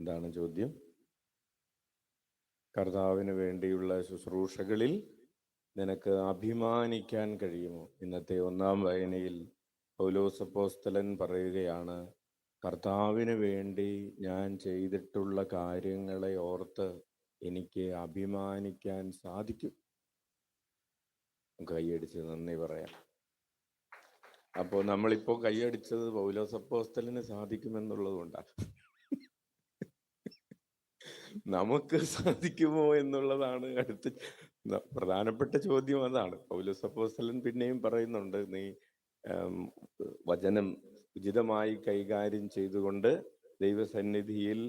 എന്താണ് ചോദ്യം? കർത്താവിന് വേണ്ടിയുള്ള ശുശ്രൂഷകളിൽ നിനക്ക് അഭിമാനിക്കാൻ കഴിയുമോ? ഇന്നത്തെ ഒന്നാം വായനയിൽ പൗലോസപ്പോസ്തലൻ പറയുകയാണ് കർത്താവിന് വേണ്ടി ഞാൻ ചെയ്തിട്ടുള്ള കാര്യങ്ങളെ ഓർത്ത് എനിക്ക് അഭിമാനിക്കാൻ സാധിക്കും. കൈയടിച്ച് നന്ദി പറയാം. അപ്പോൾ നമ്മളിപ്പോൾ കൈയടിച്ചത് പൗലോസപ്പോസ്തലിന് സാധിക്കുമെന്നുള്ളത് കൊണ്ടാണ് നമുക്ക് സാധിക്കുമോ എന്നുള്ളതാണ് അടുത്ത പ്രധാനപ്പെട്ട ചോദ്യം അതാണ്. പൗലോസ് അപ്പോസ്തലൻ പിന്നെയും പറയുന്നുണ്ട് നീ വചനം ഉചിതമായി കൈകാര്യം ചെയ്തുകൊണ്ട് ദൈവസന്നിധിയിൽ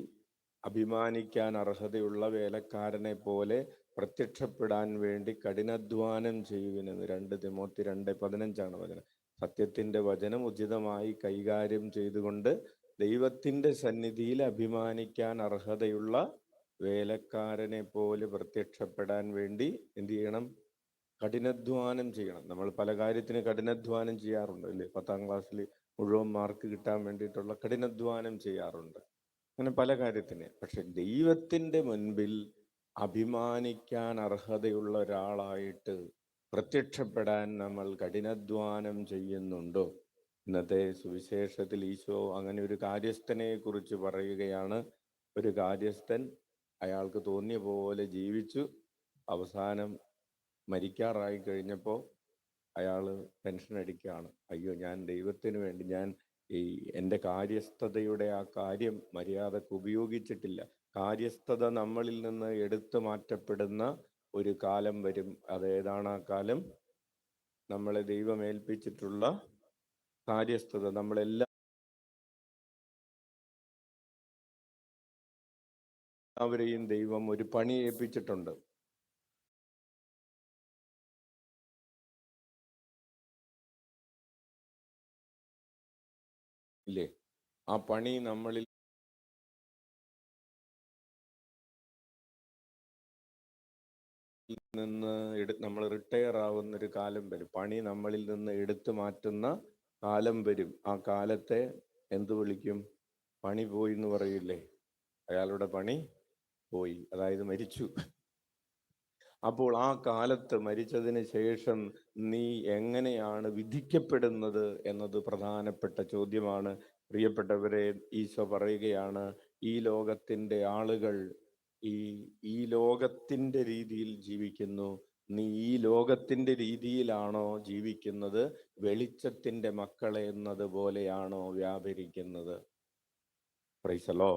അഭിമാനിക്കാൻ അർഹതയുള്ള വേലക്കാരനെ പോലെ പ്രത്യക്ഷപ്പെടാൻ വേണ്ടി കഠിനാധ്വാനം ചെയ്യുവിനെന്ന് രണ്ട് തിമോത്തി രണ്ട് പതിനഞ്ചാണ് വചനം. സത്യത്തിന്റെ വചനം ഉചിതമായി കൈകാര്യം ചെയ്തുകൊണ്ട് ദൈവത്തിന്റെ സന്നിധിയിൽ അഭിമാനിക്കാൻ അർഹതയുള്ള വേലക്കാരനെ പോലെ പ്രത്യക്ഷപ്പെടാൻ വേണ്ടി എന്ത് ചെയ്യണം? കഠിനാധ്വാനം ചെയ്യണം. നമ്മൾ പല കാര്യത്തിന് കഠിനാധ്വാനം ചെയ്യാറുണ്ട് അല്ലേ? പത്താം ക്ലാസ്സിൽ മുഴുവൻ മാർക്ക് കിട്ടാൻ വേണ്ടിയിട്ടുള്ള കഠിനാധ്വാനം ചെയ്യാറുണ്ട്. അങ്ങനെ പല കാര്യത്തിന്. പക്ഷെ ദൈവത്തിന്റെ മുൻപിൽ അഭിമാനിക്കാൻ അർഹതയുള്ള ഒരാളായിട്ട് പ്രത്യക്ഷപ്പെടാൻ നമ്മൾ കഠിനാധ്വാനം ചെയ്യുന്നുണ്ടോ? ഇന്നത്തെ സുവിശേഷത്തിൽ ഈശോ അങ്ങനെ ഒരു കാര്യസ്ഥനെ കുറിച്ച് പറയുകയാണ്. ഒരു കാര്യസ്ഥൻ അയാൾക്ക് തോന്നിയ പോലെ ജീവിച്ചു. അവസാനം മരിക്കാറായി കഴിഞ്ഞപ്പോൾ അയാൾ ടെൻഷൻ അടിക്കുകയാണ്. അയ്യോ ഞാൻ ദൈവത്തിന് വേണ്ടി ഞാൻ ഈ എന്റെ കാര്യസ്ഥതയുടെ ആ കാര്യം മര്യാദയ്ക്ക് ഉപയോഗിച്ചിട്ടില്ല. കാര്യസ്ഥത നമ്മളിൽ നിന്ന് എടുത്തു മാറ്റപ്പെടുന്ന ഒരു കാലം വരും. അതേതാണ് ആ കാലം? നമ്മളെ ദൈവമേൽപ്പിച്ചിട്ടുള്ള കാര്യസ്ഥത. നമ്മളെല്ലാം അവരെയും ദൈവം ഒരു പണി ഏൽപ്പിച്ചിട്ടുണ്ട്. ഇല്ലേ? ആ പണി നമ്മളിൽ നിന്ന് എടു നമ്മൾ റിട്ടയർ ആവുന്ന ഒരു കാലം വരും. പണി നമ്മളിൽ നിന്ന് എടുത്തു മാറ്റുന്ന കാലം വരും. ആ കാലത്തെ എന്തു വിളിക്കും? പണി പോയി എന്ന് പറയില്ലേ? അയാളുടെ പണി പോയി. അതായത് മരിച്ചു. അപ്പോൾ ആ കാലത്ത് മരിച്ചതിന് ശേഷം നീ എങ്ങനെയാണ് വിധിക്കപ്പെടുന്നത് എന്നത് പ്രധാനപ്പെട്ട ചോദ്യമാണ്. പ്രിയപ്പെട്ടവരെ ഈശോ പറയുകയാണ് ഈ ലോകത്തിന്റെ ആളുകൾ ഈ ഈ ലോകത്തിന്റെ രീതിയിൽ ജീവിക്കുന്നു. നീ ഈ ലോകത്തിന്റെ രീതിയിലാണോ ജീവിക്കുന്നത്? വെളിച്ചത്തിന്റെ മക്കളെ എന്നതുപോലെയാണോ വ്യാപരിക്കുന്നത്? പ്രൈസലോ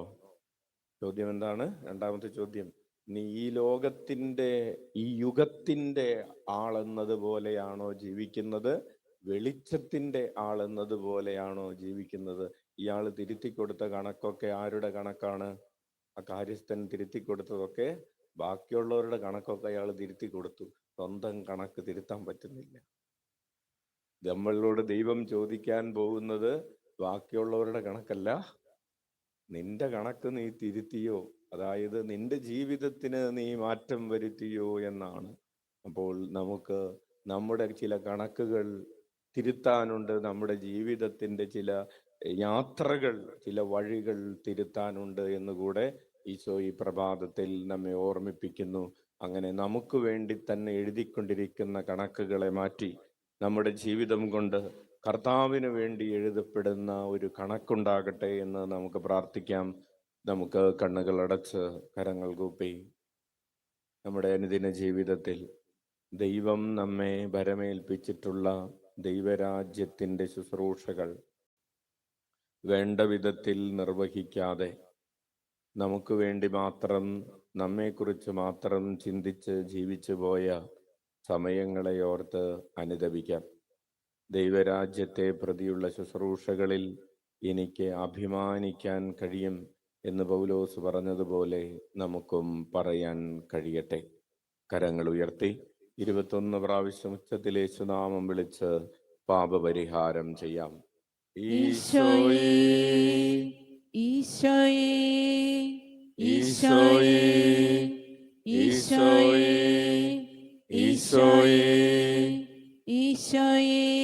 ചോദ്യം എന്താണ്? രണ്ടാമത്തെ ചോദ്യം. നീ ഈ ലോകത്തിന്റെ ഈ യുഗത്തിന്റെ ആളെന്നത് പോലെയാണോ ജീവിക്കുന്നത്? വെളിച്ചത്തിന്റെ ആളെന്നത് പോലെയാണോ ജീവിക്കുന്നത്? ഇയാൾ തിരുത്തി കൊടുത്ത കണക്കൊക്കെ ആരുടെ കണക്കാണ്? ആ കാര്യസ്ഥൻ തിരുത്തി കൊടുത്തതൊക്കെ ബാക്കിയുള്ളവരുടെ കണക്കൊക്കെ അയാൾ തിരുത്തി കൊടുത്തു സ്വന്തം കണക്ക് തിരുത്താൻ പറ്റുന്നില്ല. നമ്മളോട് ദൈവം ചോദിക്കാൻ പോകുന്നത് ബാക്കിയുള്ളവരുടെ കണക്കല്ല നിന്റെ കണക്ക് നീ തിരുത്തിയോ? അതായത് നിന്റെ ജീവിതത്തിന് നീ മാറ്റം വരുത്തിയോ എന്നാണ്. അപ്പോൾ നമുക്ക് നമ്മുടെ ചില കണക്കുകൾ തിരുത്താനുണ്ട്. നമ്മുടെ ജീവിതത്തിന്റെ ചില യാത്രകൾ ചില വഴികൾ തിരുത്താനുണ്ട് എന്നുകൂടെ ഈശോ ഈ പ്രഭാതത്തിൽ നമ്മെ ഓർമ്മിപ്പിക്കുന്നു. അങ്ങനെ നമുക്ക് വേണ്ടി തന്നെ എഴുതിക്കൊണ്ടിരിക്കുന്ന കണക്കുകളെ മാറ്റി നമ്മുടെ ജീവിതം കൊണ്ട് കർത്താവിന് വേണ്ടി എഴുതപ്പെടുന്ന ഒരു കണക്കുണ്ടാകട്ടെ എന്ന് നമുക്ക് പ്രാർത്ഥിക്കാം. നമുക്ക് കണ്ണുകൾ അടച്ച് കരങ്ങൾ കൂപ്പി. നമ്മുടെ അനുദിന ജീവിതത്തിൽ ദൈവം നമ്മെ വരമേൽപ്പിച്ചിട്ടുള്ള ദൈവരാജ്യത്തിന്റെ ശുശ്രൂഷകൾ വേണ്ട വിധത്തിൽ നിർവഹിക്കാതെ നമുക്ക് വേണ്ടി മാത്രം നമ്മെക്കുറിച്ച് മാത്രം ചിന്തിച്ച് ജീവിച്ചു പോയ സമയങ്ങളെ ഓർത്ത് അനുദപിക്കാം. ദൈവരാജ്യത്തെ പ്രതിയുള്ള ശുശ്രൂഷകളിൽ എനിക്ക് അഭിമാനിക്കാൻ കഴിയും എന്ന് പൗലോസ് പറഞ്ഞതുപോലെ നമുക്കും പറയാൻ കഴിയട്ടെ. കരങ്ങൾ ഉയർത്തി. ഇരുപത്തൊന്ന് പ്രാവശ്യം ഉച്ചത്തിൽ യേശുനാമം വിളിച്ച് പാപപരിഹാരം ചെയ്യാം. ഈശോയേ ഈശോയേ ഈശോയേ ഈശോയേ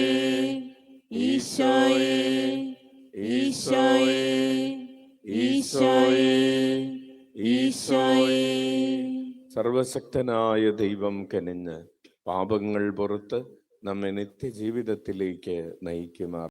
സർവശക്തനായ ദൈവം കനിഞ്ഞ് പാപങ്ങൾ പുറത്ത് നമ്മെ നിത്യജീവിതത്തിലേക്ക് നയിക്കുമാർ